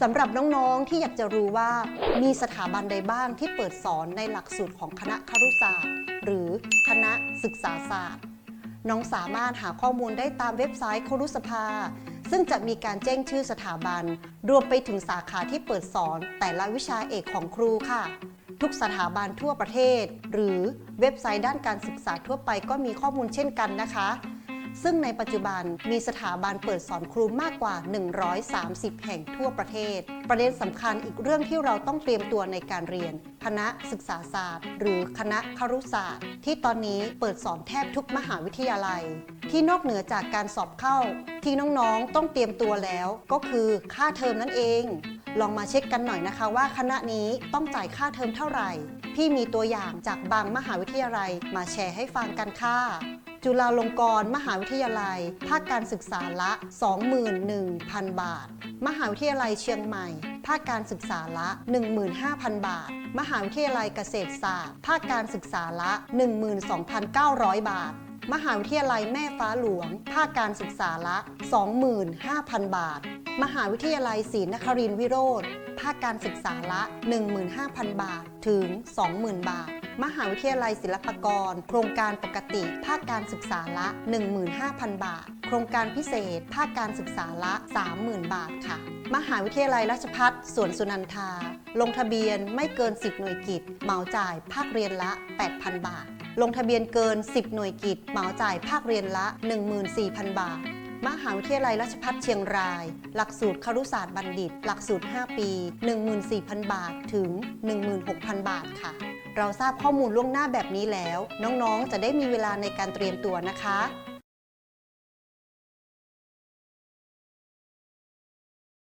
สำหรับน้องๆที่อยากจะรู้ว่ามีสถาบันใดบ้างที่เปิดสอนในหลักสูตรของคณะครุศาสตร์ หรือคณะศึกษาศาสตร์ น้องสามารถหาข้อมูลได้ตามเว็บไซต์ครุสภา ซึ่งจะมีการแจ้งชื่อสถาบัน รวมไปถึงสาขาที่เปิดสอนแต่ละวิชาเอกของครูค่ะ ทุกสถาบันทั่วประเทศ หรือเว็บไซต์ด้านการศึกษาทั่วไปก็มีข้อมูลเช่นกันนะคะ ซึ่งในปัจจุบันมีสถาบันเปิดสอนครูมากกว่า 130 แห่งทั่วประเทศ ประเด็นสำคัญอีกเรื่องที่เราต้องเตรียมตัวในการเรียน คณะศึกษาศาสตร์ หรือคณะครุศาสตร์ ที่ตอนนี้เปิดสอนแทบทุกมหาวิทยาลัย ที่นอกเหนือจากการสอบเข้า ที่น้องๆต้องเตรียมตัวแล้ว ก็คือค่าเทอมนั่นเอง ลองมาเช็คกันหน่อยนะคะว่าคณะนี้ต้องจ่ายค่าเทอมเท่าไหร่ พี่มีตัวอย่างจากบางมหาวิทยาลัยมาแชร์ให้ฟังกันค่ะ จุฬาลงกรณ์มหาวิทยาลัย ภาคการศึกษาละ 21,000 บาท มหาวิทยาลัยเชียงใหม่ ภาคการศึกษาละ 15,000 บาท มหาวิทยาลัยเกษตรศาสตร์ ภาคการศึกษาละ 12,900 บาทมหาวิทยาลัยแม่ฟ้าหลวง ภาคการศึกษาละ 25,000 บาท มหาวิทยาลัยศรีนครินทรวิโรธภาคการศึกษาละ 15,000 บาทถึง 20,000 บาท มหาวิทยาลัยศิลปากร โครงการปกติ ภาคการศึกษาละ 15,000 บาท โครงการพิเศษ ภาคการศึกษาละ 30,000 บาทค่ะ มหาวิทยาลัยราชภัฏสวนสุนันทา ลงทะเบียนไม่เกิน 10 หน่วยกิจ เหมาจ่ายภาคเรียนละ 8,000 บาทลงทะเบียนเกิน 10 หน่วยกิจเหมาจ่ายภาคเรียนละ 14,000 บาท มหาวิทยาลัยราชภัฏเชียงราย หลักสูตรครุศาสตร์บัณฑิต หลักสูตร 5 ปี 14,000 บาทถึง 16,000 บาทค่ะ เราทราบข้อมูลล่วงหน้าแบบนี้แล้ว น้องๆ จะได้มีเวลาในการเตรียมตัวนะคะ